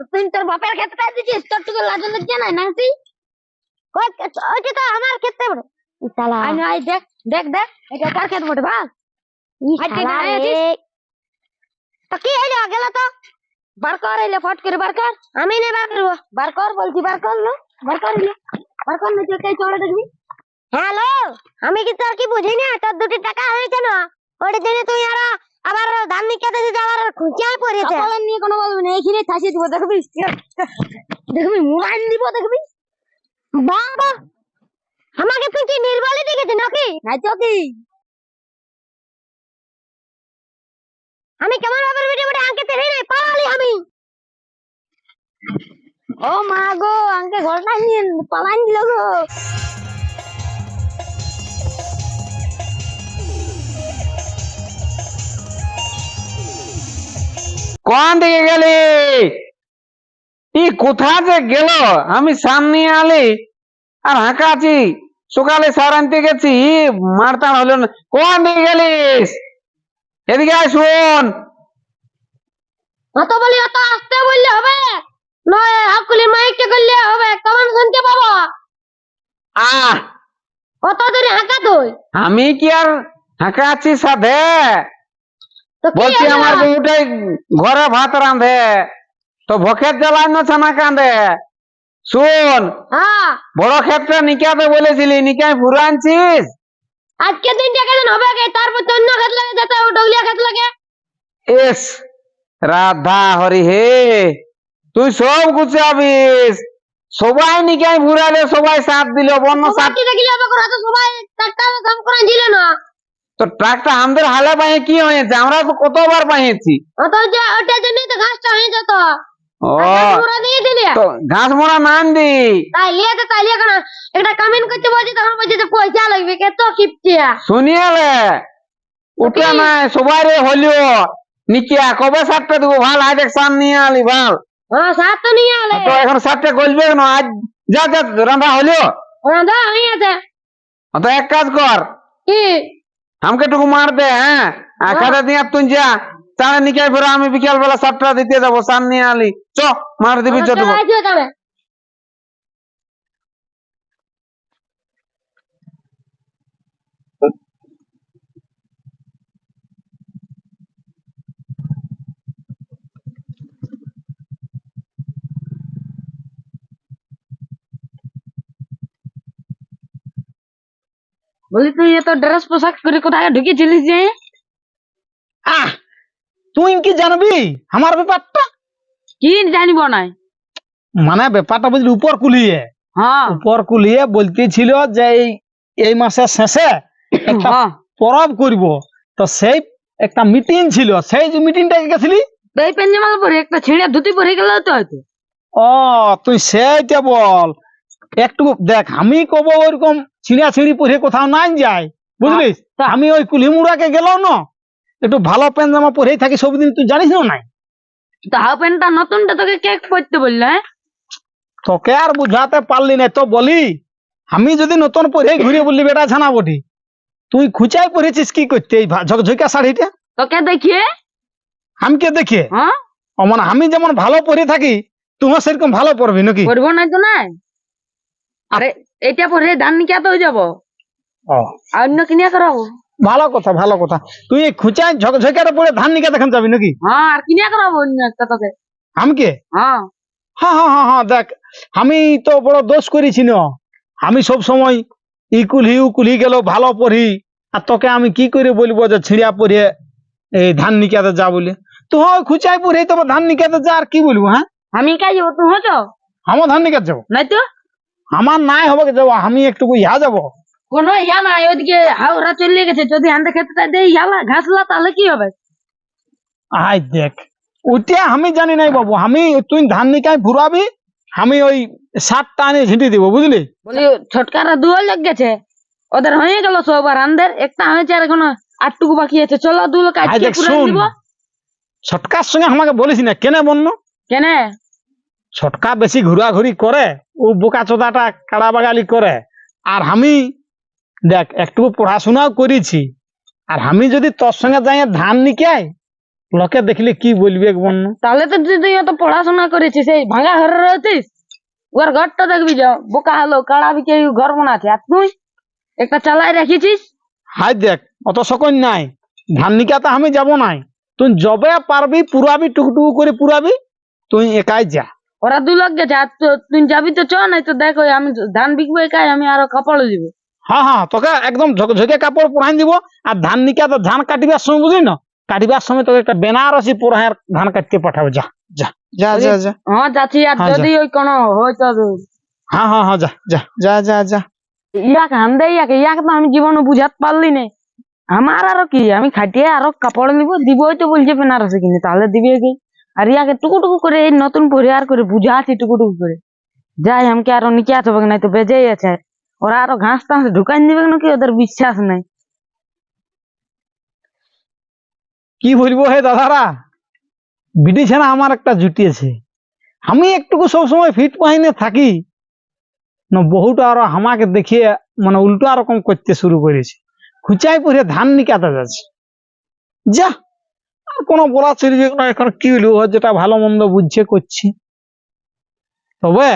তুই তোর বাপের ক্ষেত্রে দিছিস? তোর টুকু লাজ লজ্জা নাই নাংটি ওইটা তো আমার ক্ষেত্রে বটে। ই শালা। আই দেখ দেখ দেখ। এটা কার ক্ষেত বটে ভাগ? ই আই কে শালা গায়ে রে। আছিস? তো কি হইল গেল তো? বার কর এলে ফট করে বার কর। আমি নেই বার করব। বার কর বলছি বার কর না বার কর এলে বার কর না তুই চড়ে দেখবি। হ্যালো আমি কি তোর কি বুঝি না তোর দুটি টাকা হয়েছে না। ওটার জন্য তুই আর আবার ধান নিকাতে আবার খুঁচিয়ায় পড়েছে। নিয়ে কোনো বলবি না এইখানে দিব দেখবি? দেখবি মোবাইল দিব দেখবি? বাবা আমাকে তুই কি নির্বলি দেখেছি নাকি? নাই তো কি? আমি কেমন ভাবে ভিডিও তেরে নাই পালালি আমি। ও মা গো আঙ্কে ঘরটা নিয়ে পালান দিল গো কোন দিকে গেলি? ই কোথা যে গেল? আমি সামনে আলি। আর হাঁকাছি সকালে সার আনতে গেছি। মারতাম হলো না। কোন দিকে গেলিস? এদিকে আয় শোন। অত বলি অত আসতে বললে হবে? নয় হাকুলি মাইকে করলে হবে। কেমন শুনতে পাবো? আহ! অত ধরে হাঁকা তুই। আমি কি আর হাঁকাছি সাথে কি বলছি আমার বউটাই ঘরে ভাত রাঁধে তো ভোখের জ্বালায় না ছানা কাঁদে? শোন হ্যাঁ। বড় ক্ষেত্রে নিকাতে বলেছিলি নিকায় পুরো আনছিস? আজকে দিনটা কেন হবে কে? তারপর তো অন্য খাত লাগে যেতে ডগলিয়া খাত লাগে। এস রাধা হরি হে তুই সব গুছাবিস সবাই নিকাই ঘুরালে সবাই সাথ দিল বন্য সাথ হবে করে তো সবাই টাকা কাম করা ছিল না। তো ট্রাকটা আমাদের হালে পাহে কি হয়েছে? আমরা তো কতবার পাহেছি অত যে ওটার জন্যই তো ঘাসটা হয়ে যেত। ও। পুরো দিয়ে দিলে? তো ঘাস নান দি তাই লিয়ে তো কেন? একটা কমেন্ট করতে বলছি তখন বলছি যে পয়সা লাগবে কত কিপটিয়া শুনিয়ালে সবাই রে হলিও। নিকিয়া কবে সাতটা দেবো? ভালো আজ এক নিয়ে আলি ভালো। হ্যাঁ সাত তো নিয়ে আলে। তো এখন সাতটা গলবে কেন? আজ যা যা রান্না হলিও? রাঁধা হয়ে আছে তো এক কাজ কর। কি? আমাকে টুকু মার দে হ্যাঁ খাতা দিয়ে তুই যা চাঁড়ে নিকাই ফেরো আমি বিকাল বেলা সাতটা দিতে যাব সান নিয়ে আলি চ মার দিবি চ বলি তুই এত ড্রেস পোশাক করে কোথায় ঢুকেছিলিস যে? আহ তুই কি জানবি আমার ব্যাপারটা? কি জানিব নাই মানে ব্যাপারটা বুঝলি উপর কুলিয়ে। হ্যাঁ। উপর কুলিয়ে বলতেছিল যে এই মাসের শেষে একটা হ্যাঁ। পরব করব। তো সেই একটা মিটিং ছিল। সেই যে মিটিংটা গেছিলি? এই পেঞ্জামাল পরে একটা ছিঁড়ে ধুতি পরে গেল তো হয়তো। ও তুই সেইটা বল। একটু দেখ আমি কব ওইরকম ছিঁড়া ছিঁড়ি পরে কোথাও নাই যাই বুঝলিস? তা- আমি ওই কুলিমুড়াকে গেলাম না একটু ভালো প্যান্ট জামা পরেই থাকি সবদিন তুই জানিস না নাই? প্যান্টটা নতুনটা তোকে কেক পরতে বলল হ্যাঁ? তোকে আর বুঝাতে পারলি না তো বলি আমি যদি নতুন পরে ঘুরে বললি বেটা ছানা বটি তুই খুচাই পরেছিস কি করতে এই ঝকঝকা শাড়িটা? তোকে দেখিয়ে? আমাকে দেখে হ্যাঁ। ও মানে আমি যেমন ভালো পরে থাকি তুমিও সেরকম ভালো পরবি নাকি? পরবো নাই তো নাই? আরে এটা পরে ধান নিকা তো যাব। ও আর অন্য কিনিয়া করাবো ভালো কথা ভালো কথা। তুই এই খুচাই পরে ধান নিকা দেখান যাবি নাকি? হ্যাঁ আর কিনিয়া করাবো অন্য একটা তোকে আমকে হ্যাঁ হ্যাঁ হ্যাঁ হ্যাঁ দেখ আমি তো বড় দোষ করেছি না। আমি সব সময় ই কুলহি উ কুলহি গেল ভালো পড়ি আর তোকে আমি কি করে বলব যে ছিঁড়া পরে এই ধান নিকাতে যা বলে। তো হয় খুচাই পরে তোমার ধান নিকাতে যা আর কি বলব হ্যাঁ আমি কাজ যাব তুমি হচ্ছ আমার ধান নিকাতে যাব। নাই তো। আমার নাই হবে যাব আমি একটু ইহা যাব। কোনো ইয়া নাই ওইদিকে হাওড়া চলে গেছে যদি আনতে খেতে দেয় ইয়ালা ঘাসলা তাহলে কি হবে? আই দেখ ওইটা আমি জানি নাই বাবু আমি তুই ধান নিকায় ঘুরাবি আমি ওই সাতটা আনি ঝিঁটি দিব বুঝলি? বলি ছটকারা দুয়ার লেগ গেছে ওদের হয়ে গেল সব আর আন্দের একটা হয়েছে আর এখনও আটটুকু বাকি আছে চলো দু লোক আই আজকে পুরা দিব। ছটকার সঙ্গে আমাকে বলিস না কেনে বন্য? কেন? ছটকা বেশি ঘোরাঘুরি করে ও বোকা চোদাটা কাড়া বাগালি করে। আর আমি দেখ একটু পড়াশোনাও করেছি। আর আমি যদি তোর সঙ্গে যাই ধান নিকাই লোকে দেখলে কি বলবে বন্য তাহলে তো তুই অত পড়াশোনা করেছিস এই ভাঙা ঘরে রয়েছিস? ওর ঘরটা দেখবি যাও বোকা হলো কাড়া বিকে ঘর বানাচ্ছে। আর তুই একটা চালাই রেখেছিস? হাই দেখ অত সকল নাই। ধান নিকা নিকাতে আমি যাব নাই। তুই যবে পারবি পুরাবি টুকটুকু করে পুরাবি তুই একাই যা। ওরা দু লোক গেছে আর তুই যাবি তো চ নাই তো দেখো আমি ধান বিকবো একাই আমি আরও কাপড় দিব। হ্যাঁ হ্যাঁ তোকে একদম ঝকঝকে কাপড় পরাই দিব আর ধান নিকাতে ধান কাটিবার সময় বুঝলি না? কাটিবার সময় তোকে একটা বেনারসি পরাহের ধান কাটতে পাঠাবো যা যা। যা যা যা। হ্যাঁ যাচ্ছি আর হ্যাঁ, যদি ওই কোনো হয়তো হ্যাঁ হ্যাঁ হ্যাঁ যা যা। যা যা যা। ইয়াকে হান্দে ইয়াকে ইয়াকে তো আমি জীবনে বুঝাতে পারলি না। আমার আরও কি আমি খাটিয়ে আরও কাপড় নিব দিবই তো বলছে বেনারসি কিনে তাহলে দিবে কি? আর ইয়াকে টুকু টুকু করে এই নতুন পরিবার করে বুঝাচ্ছি টুকু টুকু করে। যাই আমাকে আরও নিচে আসবে নাই তো বেজেই আছে। ওরা আরও ঘাস টাস ঢুকাই দিবে নাকি ওদের বিশ্বাস নাই। কি বলব হে দাদারা? বিটি ছাড়া আমার একটা জুটিয়েছে। আমি একটুকু সবসময় ফিট বাহিনী থাকি। না বহুটা আরও আমাকে দেখিয়ে মানে উল্টো রকম করতে শুরু করেছে। খুচাই পরে ধান নিকাতে যাচ্ছে। যা আর কোনো বলা চলবে না এখন কি হইল যেটা ভালো মন্দ বুঝছে করছি। তবে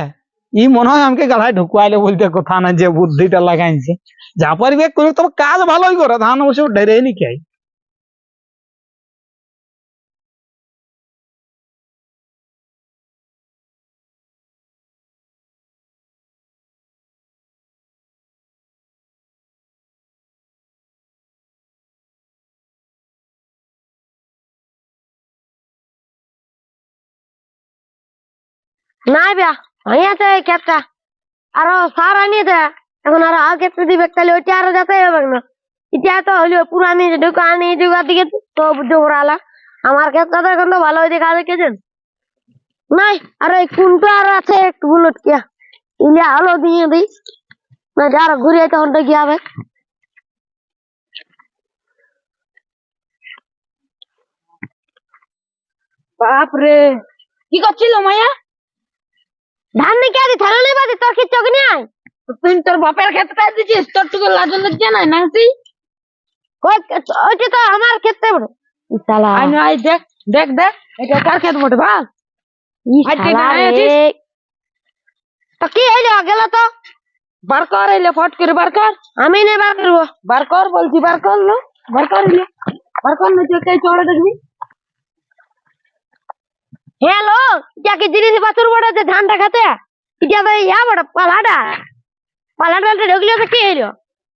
ই মনে হয় আমাকে গাধায় ঢুকুয়াইলে বলতে কথা না যে বুদ্ধিটা লাগাইছে। যা পারবে করে তবে কাজ ভালোই করে, ধান অবশ্য ডেরে নি নাই বিয়া হইয়াছে এই ক্ষেতটা আরও সার আনিয়েছে এখন আরও আর ক্ষেত্রে দিবে তাহলে ওইটা আরও যাতে হবে না এটা তো হইল পুরানি ঢুকা আনি ঢুকা দিকে তো জোড়ালা আমার ক্ষেতটা তো এখন তো ভালো হয়েছে কাজে কেছেন নাই আর এই কুনটা আর আছে একটু বুলট কিয়া? ইলিয়া হলো দিয়ে দিই না যার ঘুরিয়ে তখন তো গিয়ে বাপরে কি করছিল মায়া ধান নিয়ে কে দি থানা নেই বাদি তোর কি চোখ আয় তুই তোর বাপের ক্ষেত্রে দিছিস তোর টুকু লাজ লজ্জা নাই নাংসি কই ওইটা তো আমার ক্ষেত্রে বড় ই শালা। আই নো আই দেখ দেখ দেখ এটা কার ক্ষেত আছিস? রে। তো কি হইল গেল তো? বার কর এলে ফট করে বার কর। আমি নেই বার করব। বার কর বলছি বার কর লো। বার কর বার কর না তুই চড়ে দেখবি। হ্যালো ইটা কি জিনিস বাছুর বড় যে ধানটা খাতে? ইটা ভাই ইয়া বড় পালাটা। পালাটা ঢুকলে তো কি হইল?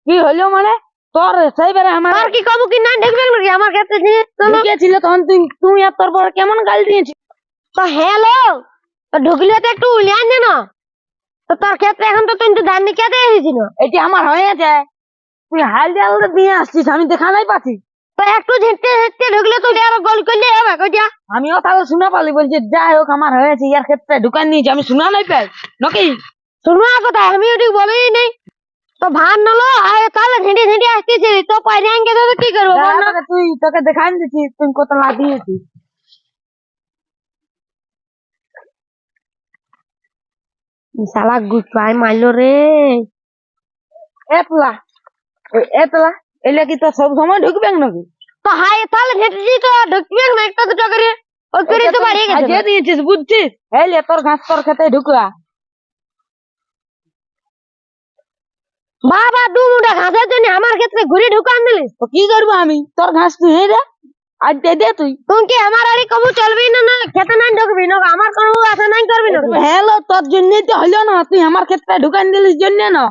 কি হলো মানে? তোর সেইবারে আমার তোর কি কবু কি না ঢুকবে নাকি আমার ক্ষেত্রে জিনিস তো না। ছিল তখন তুই তুই আর তোর বড় কেমন গাল দিয়েছিস তো হ্যালো তো ঢুকলে তো একটু উলিয়ান যেন তো তোর ক্ষেত্রে এখন তো তুই তো ধান নিয়ে কেটে এসেছিল এটি আমার হয়েছে তুই হাল জাল দিয়ে আসছিস আমি দেখা নাই পাচ্ছি। একটু ঢুকলে আরও গোল করলে আমিও তাহলে শুনে পালি বলছি যাই হোক আমার হয়েছে ইয়ার ক্ষেত্রে ঢুকান নিয়েছি আমি শোনা নাই পাই নাকি? কথা আমি ওটি বলেই নেই। তো ভান নলো আর তাহলে ঝেঁটে ঝেঁটে আসতেছি তো পাইরে আনকে তো কি করব তুই তোকে দেখাই দিচ্ছি তুই কত লাগিয়েছিস শালা গুচাই মারলো রে। এতলা এতলা এলে কি তো সব সময় ঢুকবে নাকি? তো হাই তাহলে ঝেঁটেছি তো ঢুকবে না একটা দুটো করে। ওই করে তো বাড়িয়ে গেছে সাজিয়ে দিয়েছিস বুঝছিস? এলে তোর ঘাস তোর খেতে ঢুকা বাবা দু মুঠা ঘাসের জন্য আমার ক্ষেত্রে ঘুরে ঢুকান দিলিস তো কি করব আমি? তোর ঘাস তুই হে রে আজ দে দে তুই। তুই কি আমার আরে কবু চলবি না না খেতে নাই ঢুকবি না আমার কোনো আশা নাই করবি না? হ্যালো তোর জন্যই তো হলো না তুই আমার ক্ষেত্রে ঢুকান দিলিস জন্য না।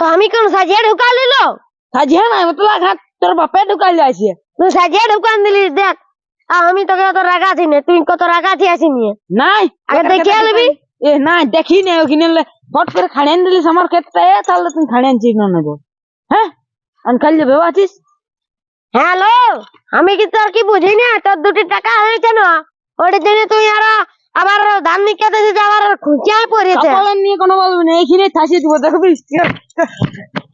তো আমি কোন সাজিয়ে ঢুকা লিলো সাজিয়ে না তোলা ঘাস তোর বাপে ঢুকাই যাইছে তুই সাজিয়ে ঢুকান দিলিস দেখ। আমি তোকে অত রাগা আছি না তুই কত রাগা আছি আসিনি নাই। আগে এ না দেখি না ওখানে ফট করে খাড়িয়ে দিলিস আমার ক্ষেত্রে তাহলে তুই খাড়িয়ে আনছিস না নেব হ্যাঁ আমি খালি ভেবে আছিস? হ্যালো আমি কি তোর কি বুঝি না? তোর দুটি টাকা হয়েছে না? ওটার জন্য তুই আর আবার ধান নিকে আবার খুঁচিয়ায় পড়েছে নিয়ে কোনো বলবি না এইখানে থাসিয়ে দিব দেখবি?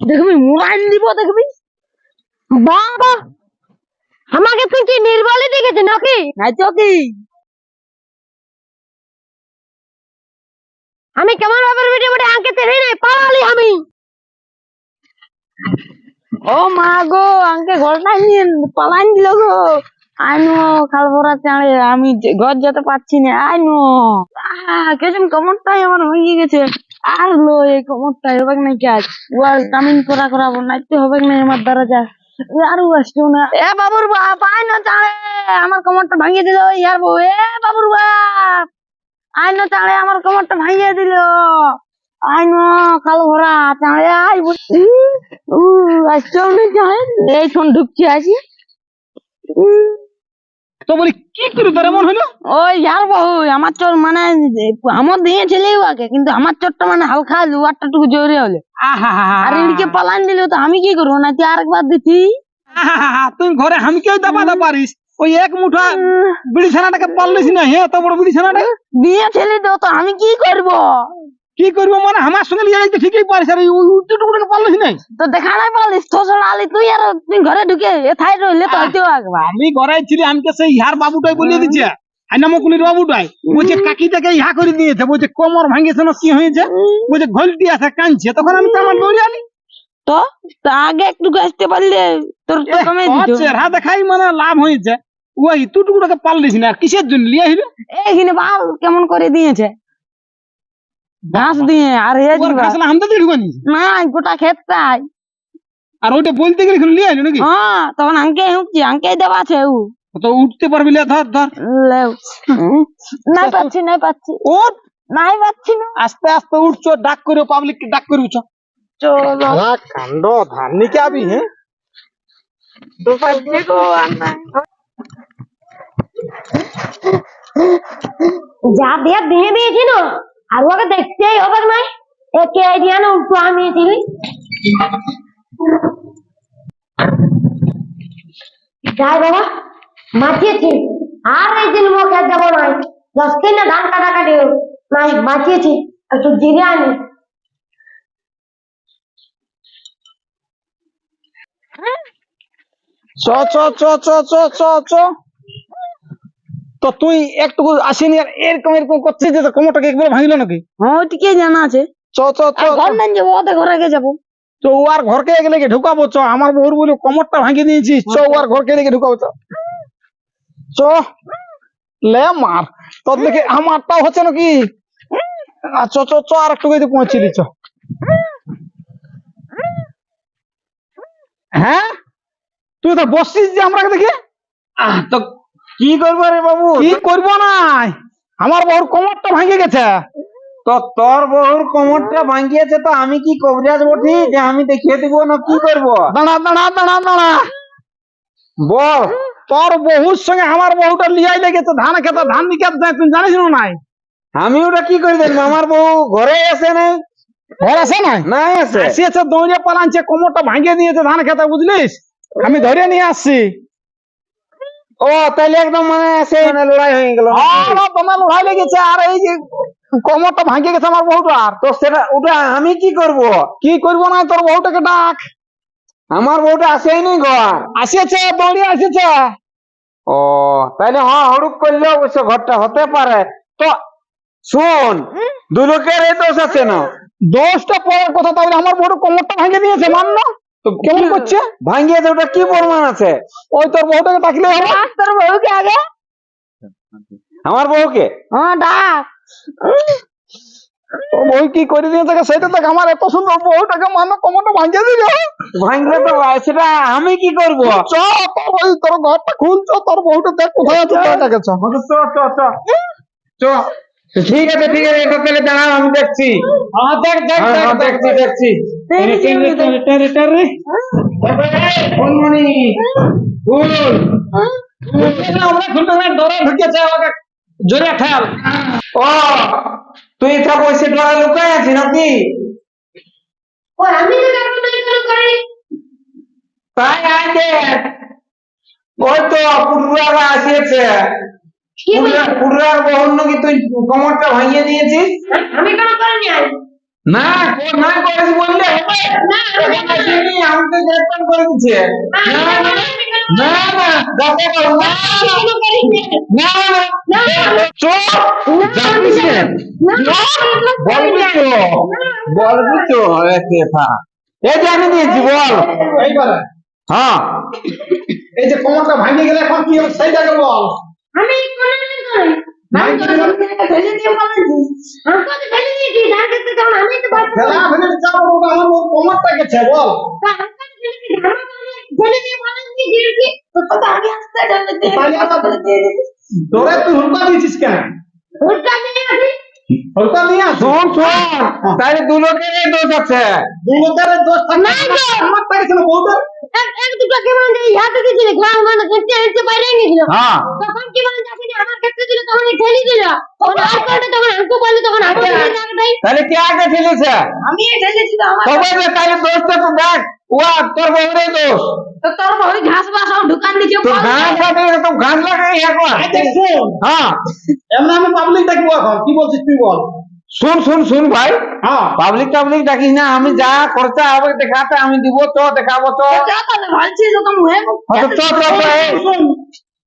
দেখবি মোবাইল দিব দেখবি। বাবা আমাকে তুই কি নির্বলি দেখেছিস নাকি? নাই তো কি? আমি কেমন ভাবে ভিডিও বটে আঁকে তেরে নাই পালালি আমি। ও মা গো আঙ্কে ঘরটা নিয়ে পালান দিল গো। আইনো খালভরা চাঁড়ে আমি ঘর যেতে পারছি না আইনো কেজন কমরটাই আমার হয়ে গেছে। আর লো এই কমরটা হবে না কি আজ? ওয়াল কামিন করা করাবো নাইতে হবে না আমার দ্বারা যা আর আসছো না। এ, বাবুর বাপ আইনো চাঁড়ে আমার কমরটা ভাঙিয়ে দিল ইয়ার বউ, এ, বাবুর বাপ আইনো চাঁড়ে আমার কমরটা ভাঙিয়ে দিল। আইনো কালো ভরা চাঁড়ে আই উ, আসছো না চাঁড়ে এই ফোন ঢুকছি, আসি। তো বলি কি করে তোর এমন হলো? ওই যার বহু আমার চোর মানে আমার দিয়ে দিয়েছিল আগে কিন্তু আমার চোরটা মানে হালকা লুয়ারটা টুকু জোরে হলে। আর এদিকে পালান দিল তো আমি কি করব? না তুই আরেকবার দিতি তুই ঘরে হামকেও দাবাতে পারিস ওই এক মুঠা বিড়ি ছানাটাকে পারলিস না? হে এত বড় বিড়ি ছানাটা? দিয়েছিলি তো তো আমি কি করব? কি করব মানে? আমার সঙ্গে লিয়ে যাইতে ঠিকই পারিস আর ওই উল্টোটুকুটাকে পারলিস নাই? তো দেখা নাই পারলিস তো আলি তুই আর তুই ঘরে ঢুকে এথাই রইলে তো হইতেও একবার। আমি ঘরে ছিলি আমাকে সেই ইহার বাবুটাই বলিয়ে দিচ্ছে হাইনামকুলির বাবুটাই বলছে কাকিটাকে ইহা করে দিয়েছে বলছে কোমর ভাঙিয়েছে না কি হয়েছে বলছে ঘলটি আছে কাঁদছে তখন আমি তো আমার দৌড়ে আলি তো তো আগে একটু আসতে পারলে তোর তো কমে দিত। চেহারা দেখাই মানে লাভ হয়েছে। ওই তুটুকুটাকে পারলিস না কিসের জন্য? লিয়ে আহিবে এইখানে বাল কেমন করে দিয়েছে? ঘাস দিয়ে আর এ দিবা। খাসলা হামতে দিয়ে ঢুকানি না গোটা ক্ষেত চাই আর ওইটা বলতে গেলে এখানে লিয়ে আইলো নাকি? হ্যাঁ তখন আঙ্কে হুঁকছি আঙ্কে দেওয়া আছে উ তো উঠতে পারবি লে ধর ধর। লেও নাই পাচ্ছি নাই পাচ্ছি। ওঠ নাই পাচ্ছি না। আস্তে আস্তে উঠছো ডাক করে পাবলিক কে ডাক করবি চলো। কাণ্ড ধান নিকে আবি হ্যাঁ তো পাচ্ছি গো আমরা যা দিয়ে দিয়ে দিয়েছি না আর ওকে দেখতেই হবে নাই একে আইডিয়া না উল্টো আমি দিবি। যাই বাবা, বাঁচিয়েছি। আর এই দিন মুখে যাব নাই দশ না ধান কাটা কাটি নাই বাঁচিয়েছি। একটু জিরে আনি। চ চ চ চ চ চ চ। তো তুই একটুকু আসিনি আর এরকম এরকম করছিস যে কোমরটাকে একবার ভাঙিল নাকি? হ্যাঁ ওইটিকে জানা আছে। চ চ চ ঘর নাই যাব ওতে ঘরে গে যাব। তো ও আর ঘরকে গেলে কি ঢুকাবো? চ আমার বউর বলে কোমরটা ভাঙিয়ে দিয়েছিস। চ ও আর ঘরকে লেগে ঢুকাবো চ। চ লে মার। তোর দেখে আমারটাও হচ্ছে নাকি? চ চ চ আর একটু যদি পৌঁছিলি চ। হ্যাঁ? তুই তো বসছিস যে আমরা দেখে? আহ, তো কি করব রে বাবু? কি করব না আমার বউর কোমরটা ভাঙে গেছে। তো তোর বহুর কোমরটা ভাঙিয়েছে তো আমি কি কবরিয়াজ বটি? যে আমি দেখিয়ে দিব না কি করব? দাঁড়া দাঁড়া দাঁড়া দাঁড়া। বল তোর বহুর সঙ্গে আমার বহুটা লিয়াই লেগেছে ধান খেতে ধান নিকাত যায় তুই জানিস না নাই? আমি ওটা কি করে দেখব? আমার বউ ঘরে আসে নাই? ঘর আছে নাই? নাই আছে। আসিয়েছে দৌড়ে পালানছে কোমরটা ভাঙিয়ে দিয়েছে ধান খেতে বুঝলিস? আমি ধরে নিয়ে আসছি। ও তাহলে একদম মানে সে মানে লড়াই হয়ে গেল। তোমার লড়াই লেগেছে আর এই যে কোমরটা ভাঙিয়ে গেছে আমার বহুটার তো সেটা ওটা আমি কি করব? কি করব না তোর বহুটাকে ডাক। আমার বউটা আসেই নি ঘর। আসিয়েছে দৌড়িয়ে আসিয়েছে। ও তাইলে হ্যাঁ হড়ুক করলে অবশ্য ঘরটা হতে পারে। তো শুন দু লোকের এই দোষ আছে না? দোষটা পরের কথা তাহলে আমার বড় কোমরটা ভাঙিয়ে দিয়েছে না কেমন করছে? ভাঙিয়েছে ওটা কি প্রমাণ আছে? ওই তোর বহুটাকে ডাকলে হবে? তোর বউকে আগে? আমার বউকে? হ্যাঁ ডাক। তোর বউ কি করে দিয়েছে সেটা দেখ আমার এত সুন্দর বহুটাকে মানে ভাঙিয়ে দিল। ভাঙলে তো সেটা আমি কি করব? চ তোর ওই তোর ঘরটা খুলছ তোর বউটা দেখ কোথায় আছে তোরটাকে চ চ ঠিক আছে ঠিক আছে এটা তাহলে দাঁড়াও আমি দেখছি। দেখ দেখ দেখ দেখছি দেখছি। টেনে টেনে টেনে টেনে টেনে ফুলমণি ফুল। আমরা খুলতে ডরে ঢুকেছে আমাকে জোরে খেয়াল ও তুই এটা পয়সা টাকা লুকায় আছিস নাকি? ও আমি তো কাকু নাই কোনো করি। তাই আয় ওই তো আসিয়েছে। কি বলছিস? নাকি তুই কোমরটা ভাঙিয়ে দিয়েছিস? আমি কোনো করিনি না না বললে আমাকে গ্রেফতার করে দিচ্ছে। না না না। না? বলবি তো বলবি তো এই যে আমি দিয়েছি বল। হ্যাঁ। এই যে কোমরটা ভাঙে গেলে এখন কি হবে সেইটাকে বল। আমি কোনো নাই করে আমি তো জমিটাকে ফেলে দিয়ে বলেছি আমি তো ফেলে দিয়েছি ধান খেতে তখন আমি তো বাঁচতে ফেলা ফেলে চাপ বাবা আমার ওর কোমরটা গেছে বল ফেলে দিয়ে বলেছি যে কি তো তো আগে আসতে ঢালে দিয়ে তাহলে আবার ফেলে দিয়ে দিয়েছি। তোরে তুই হুলকা দিয়েছিস কেন ভুট্টা নিয়ে আসি হুলকা নিয়ে আসো শোন শোন। তাহলে দু লোকের দোষ আছে। দুই লোকের দোষ থাকে না গো। আমার পাইছে না বউটা এক এক দুটো কেমন যে হাতে দিয়েছিল গ্রাম মানে হেঁটে হেঁটে বাইরে গেছিল হ্যাঁ। তখন কি মানে যাকে আমার ক্ষেত্রে দিল তখন ঠেলি দিল। তখন আর করে তখন আমাকে বলে তখন আমি তাহলে কে আগে ঠেলেছে? আমি ঠেলেছি তো আমার তবে তাহলে দোষটা তো দেখ। ওয়া তোর বউরে দোষ। তো তোর বড় ঘাস বাস ঢুকান দিছে তো ঘাস কাটে তো ঘাস লাগাই একবার আচ্ছা হ্যাঁ। এমন আমি পাবলিক ডাকবো এখন কি বলছিস তুই বল। শুন শুন শুন ভাই। হ্যাঁ। পাবলিক টাবলিক ডাকিস না আমি যা খরচা হবে দেখাতে আমি দিব তো দেখাবো তো। শোন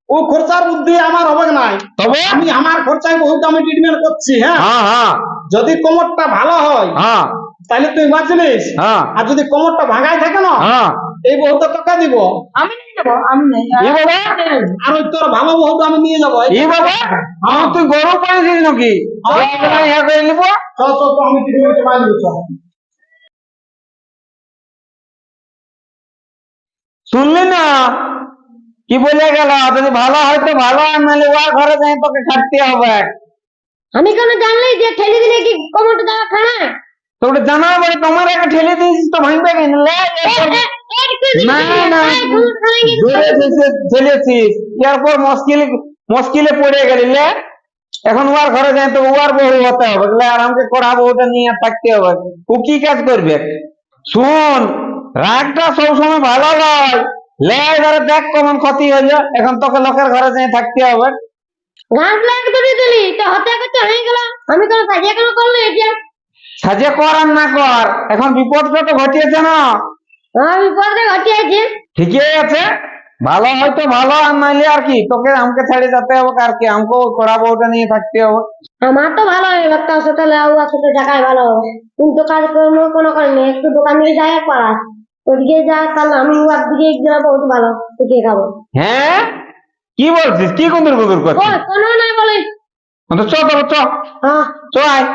ও খরচার বুদ্ধি আমার হবে নাই। তবে? আমি আমার খরচায় বহুত আমি ট্রিটমেন্ট করছি হ্যাঁ। হ্যাঁ হ্যাঁ। যদি কোমরটা ভালো হয় হ্যাঁ। তাহলে তুই বাঁচলিস হ্যাঁ। আর যদি কোমরটা ভাঙাই থাকে না হ্যাঁ। এই বহুত টাকা দিব। আমি নিয়ে যাব আমি নেই ই বাবা। আর ওই তোর ভালো বহুত আমি নিয়ে যাব ই বাবা। আমার তুই গরু পাইছিস নাকি? হ্যাঁ। ইয়া করে নিব। চল চল চল, আমি ট্রিটমেন্ট পাই দিব চল শুনলি না? কি বলে গেল? যদি ভালো হয় তো ভালো আর নাহলে ওর ঘরে যাই তোকে খাটতে হবে। আমি কেন জানলি যে ঠেলি দিলে কি কোমরটা দেওয়া খানা? তো ওটা জানা বলে তোমার আগে ঠেলে দিয়েছিস তো ভাঙবে কেন? না না ঠেলেছিস। এরপর মুশকিল মুশকিলে পড়ে গেলি লে। এখন ওর ঘরে যাই তো ওর বউ হতে হবে। আর আমাকে কড়া বউটা নিয়ে থাকতে হবে। ও কি কাজ করবে? শুন রাগটা সবসময় ভালো নয় লে এবারে দেখ কেমন ক্ষতি হইল এখন তোকে লোকের ঘরে যাই থাকতে হবে। ঘাস লাগে তো দিয়ে দিলি তো হতে করতে হয়ে গেল। আমি কেন সাজিয়ে কেন করলি? এটা সাজে কর আর না কর এখন বিপদটা তো ঘটিয়েছে না। আমার ঘটিয়েছে। ঠিকই আছে ভালো হয়তো ভালো আর নাইলে আর কি তোকে আমাকে ছেড়ে যেতে হবে আর কি আমাকেও কড়া বউটা নিয়ে থাকতে হবে। আমার তো ভালো হবে একটা সাথে লাউয়ার সাথে টাকায় ভালো হবে। কিন্তু কাজ কর্ম কোনো করেনি একটু দোকান দিকে যাই আস। ওদিকে যা তাহলে আমি ওর দিকে গেলে বহুত ভালো শিখে খাব। হ্যাঁ? কি বলছিস? কি কুন্দুর ও করছিস? কোনো নাই বলে। তো চ তবে চ। হ্যাঁ। চ আয়।